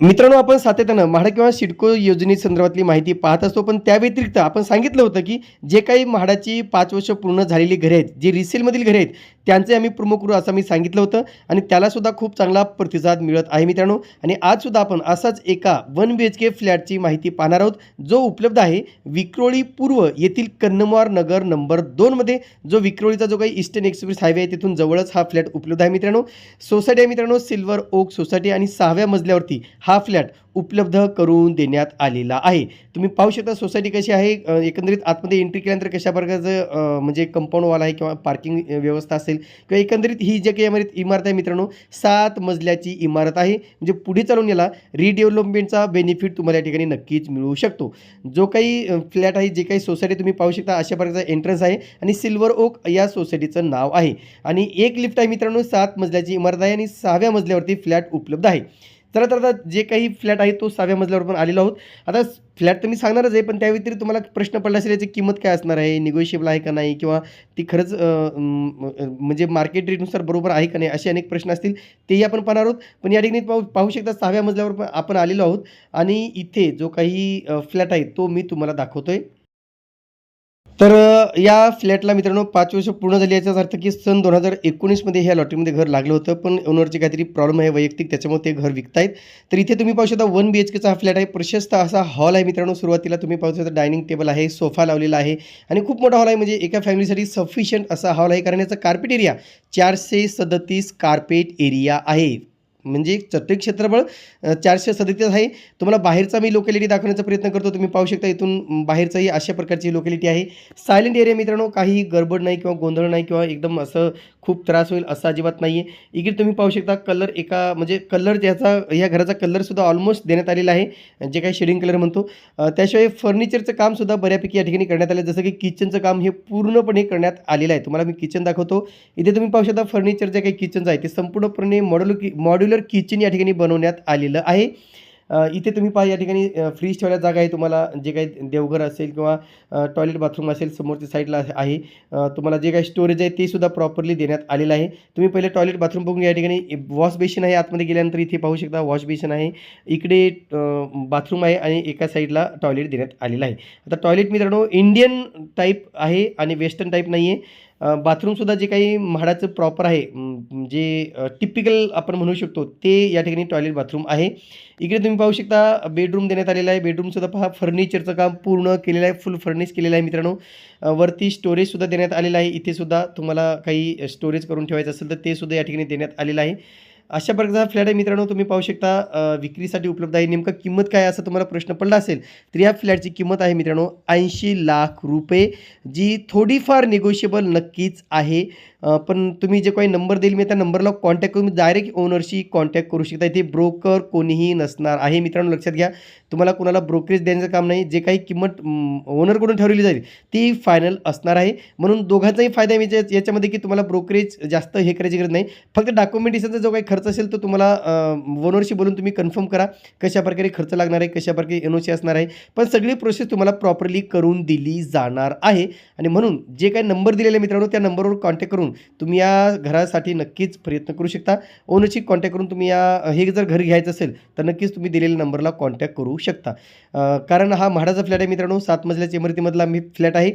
मित्रांनो आपण सातत्यानं म्हाडा किंवा सिडको योजनेसंदर्भातली माहिती पाहत असतो पण त्या व्यतिरिक्त आपण सांगितलं होतं की जे काही म्हाडाची पाच वर्ष पूर्ण झालेली घरे आहेत जे रिसेलमधील घरे आहेत त्यांचे आम्ही प्रमुख करू असं मी सांगितलं होतं आणि त्यालासुद्धा खूप चांगला प्रतिसाद मिळत आहे मित्रांनो. आणि आजसुद्धा आपण असाच एका वन बी एच के फ्लॅटची माहिती पाहणार आहोत जो उपलब्ध आहे विक्रोळी पूर्व येथील कन्नमवार नगर नंबर दोनमध्ये जो विक्रोळीचा जो काही ईस्टर्न एक्सप्रेस हायवे आहे तिथून जवळच हा फ्लॅट उपलब्ध आहे मित्रांनो. सोसायटी आहे मित्रांनो सिल्वर ओक सोसायटी आणि सहाव्या मजल्यावरती हा फ्लॅट उपलब्ध करून देण्यात आलेला आहे. तुम्ही पाहू शकता सोसायटी कशी आहे. एकंदरीत आतमध्ये एंट्री केल्यानंतर कशा प्रकारचं म्हणजे कंपाऊंड वॉल आहे किंवा पार्किंग व्यवस्था असेल किंवा एकंदरीत ही जे काही इमारत इमारत आहे मित्रांनो सात मजल्याची इमारत आहे. म्हणजे पुढे चालून याला रिडेव्हलपमेंटचा बेनिफिट तुम्हाला या ठिकाणी नक्कीच मिळू शकतो. जो काही फ्लॅट आहे जे काही सोसायटी तुम्ही पाहू शकता अशा प्रकारचा एंट्रन्स आहे आणि सिल्वर ओक या सोसायटीचं नाव आहे. आणि एक लिफ्ट आहे मित्रांनो सात मजल्याची इमारत आहे आणि सहाव्या मजल्यावरती फ्लॅट उपलब्ध आहे. चला तर आता जे काही फ्लॅट आहे तो सहाव्या मजल्यावर पण आलेलो आहोत. आता फ्लॅट तर मी सांगणारच आहे पण त्या व्यतिरिक्त तुम्हाला प्रश्न पडला असेल याची किंमत काय असणार आहे निगोशिएबल आहे का नाही किंवा ती खरंच म्हणजे मार्केट रेटनुसार बरोबर आहे का नाही असे अनेक प्रश्न असतील तेही आपण पाहणार आहोत. पण या ठिकाणी पाहू पाहू शकता सहाव्या मजल्यावर पण आपण आलेलो आहोत. आणि इथे जो काही फ्लॅट आहे तो मी तुम्हाला दाखवतो आहे तर या फ्लॅटला मित्रांनो पाच वर्ष पूर्ण झाली याचाच अर्थ की सन दोन हजार एकोणीसमध्ये ह्या लॉटरीमध्ये घर लागलं होतं पण ओनरचे काहीतरी प्रॉब्लेम आहे वैयक्तिक त्याच्यामुळे ते घर विकतायत. तर इथे तुम्ही पाहू शकता वन बी एच केचा हा फ्लॅट आहे. प्रशस्त असा हॉल आहे मित्रांनो सुरुवातीला. तुम्ही पाहू शकता डायनिंग टेबल आहे सोफा लावलेला आहे आणि खूप मोठा हॉल आहे. म्हणजे एका फॅमिलीसाठी सफिशियंट असा हॉल आहे. कारण याचा कार्पेट एरिया चारशे सदतीस कार्पेट एरिया आहे. म्हणजे चटई क्षेत्रफळ चारशे सदतीस आहे. तुम्हाला बाहेरचा मी लोकॅलिटी दाखवण्याचा प्रयत्न करतो तुम्ही पाहू शकता इथून बाहेरचाही अशा प्रकारची लोकॅलिटी आहे. सायलेंट एरिया मित्रांनो काही गडबड नाही किंवा गोंधळ नाही किंवा एकदम असं खूप त्रास होईल असं अजिबात नाही आहे इकडे तुम्ही पाहू शकता कलर एका म्हणजे कलर ज्याचा ह्या घराचा कलरसुद्धा ऑलमोस्ट देण्यात आलेला आहे. जे काही शेडिंग कलर म्हणतो. त्याशिवाय फर्निचरचं कामसुद्धा बऱ्यापैकी या ठिकाणी करण्यात आलं. जसं की किचनचं काम हे पूर्णपणे करण्यात आलेलं आहे. तुम्हाला मी किचन दाखवतो. इथे तुम्ही पाहू शकता फर्निचर जे काही किचनचं आहे ते संपूर्णपणे मॉड्युल मॉड्युल मॉड्युलर किचन या ठिकाणी बनवण्यात आलेलं आहे. इथे तुम्ही पहा या ठिकाणी फ्रीज ठेवायला जागा आहे. तुम्हाला जे काही देवघर असेल किंवा टॉयलेट बाथरूम असेल समोरच्या साईडला आहे. तुम्हाला जे काही स्टोरेज आहे ते सुद्धा प्रॉपरली देण्यात आलेलं आहे. तुम्ही पहिले टॉयलेट बाथरूम बघून या ठिकाणी वॉश बेसिन आहे. आतमध्ये गेल्यानंतर इथे पाहू शकता वॉश बेसिन आहे. इकडे बाथरूम आहे आणि एका साईडला टॉयलेट देण्यात आलेलं आहे. आता टॉयलेट मित्रांनो इंडियन टाईप आहे आणि वेस्टर्न टाईप नाही आहे बाथरूमसुद्धा जे काही म्हाडाचं प्रॉपर आहे जे टिपिकल आपण म्हणू शकतो ते या ठिकाणी टॉयलेट बाथरूम आहे. इकडे तुम्ही पाहू शकता बेडरूम देण्यात आलेला आहे. बेडरूमसुद्धा पहा फर्निचरचं काम पूर्ण केलेलं आहे फुल फर्निश केलेलं आहे मित्रांनो. वरती स्टोरेजसुद्धा देण्यात आलेलं आहे. इथे सुद्धा तुम्हाला काही स्टोरेज करून ठेवायचं असेल तर ते सुद्धा या ठिकाणी देण्यात आलेलं आहे. अशा प्रकारचा फ्लॅट आहे. मित्रांनो तुम्ही पाहू शकता विक्रीसाठी उपलब्ध आहे. नेमकं किंमत काय असं असा तुम्हाला प्रश्न पडला असेल तर या फ्लॅटची किंमत आहे मित्रांनो ऐंशी लाख रुपये जी थोडीफार निगोशिएबल नक्कीच आहे. पण तुम्ही जे काही नंबर देईल मी त्या नंबरला कॉन्टॅक्ट करून डायरेक्ट ओनरशी कॉन्टॅक्ट करू शकता. इथे ब्रोकर कोणीही नसणार आहे. मित्रांनो लक्षात घ्या तुम्हाला कोणाला ब्रोकरेज देण्याचं काम नाही. जे काही किंमत ओनरकडून ठरवली जाईल ती फायनल असणार आहे. म्हणून दोघांचाही फायदा आहे. म्हणजे याच्यामध्ये की तुम्हाला ब्रोकरेज जास्त हे करायची गरज नाही. फक्त डॉक्युमेंटेशनचा जो काही खर्च असेल तो तुम्हाला ओनरशी बोलून तुम्ही कन्फर्म करा. कशा प्रकारे खर्च लागणार आहे कशा प्रकारे एन ओ सी असणार आहे. पण सगळी प्रोसेस तुम्हाला प्रॉपरली करून दिली जाणार आहे. आणि म्हणून जे काही नंबर दिलेले मित्रांनो त्या नंबरवर कॉन्टॅक्ट करून तुम्ही या घरासाठी नक्कीच प्रयत्न करू शकता. ओनरशी कॉन्टॅक्ट करून तुम्ही या हे जर घर घ्यायचं असेल तर नक्कीच तुम्ही दिलेल्या नंबरला कॉन्टॅक्ट करू शकता. कारण हा म्हाडाचा फ्लॅट आहे मित्रांनो सात मजल्याच्या इमारतीमधला मी फ्लॅट आहे.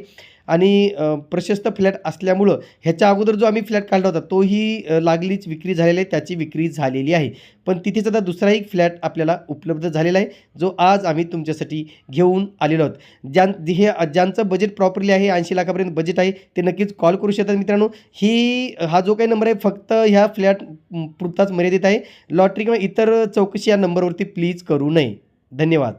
आणि प्रशस्त फ्लॅट असल्यामुळं ह्याच्या अगोदर जो आम्ही फ्लॅट काढला होता तोही लागलीच विक्री झालेली आहे त्याची विक्री झालेली आहे. पण तिथेच आता दुसरा एक फ्लॅट आपल्याला उपलब्ध झालेला आहे जो आज आम्ही तुमच्यासाठी घेऊन आलेलो आहोत. ज्यां हे ज्यांचं बजेट प्रॉपरली आहे ऐंशी लाखापर्यंत बजेट आहे ते नक्कीच कॉल करू शकतात मित्रांनो. ही हा जो काही नंबर आहे फक्त ह्या फ्लॅट पुरताच मर्यादित आहे. लॉटरी किंवा इतर चौकशी या नंबरवरती प्लीज करू नये. धन्यवाद.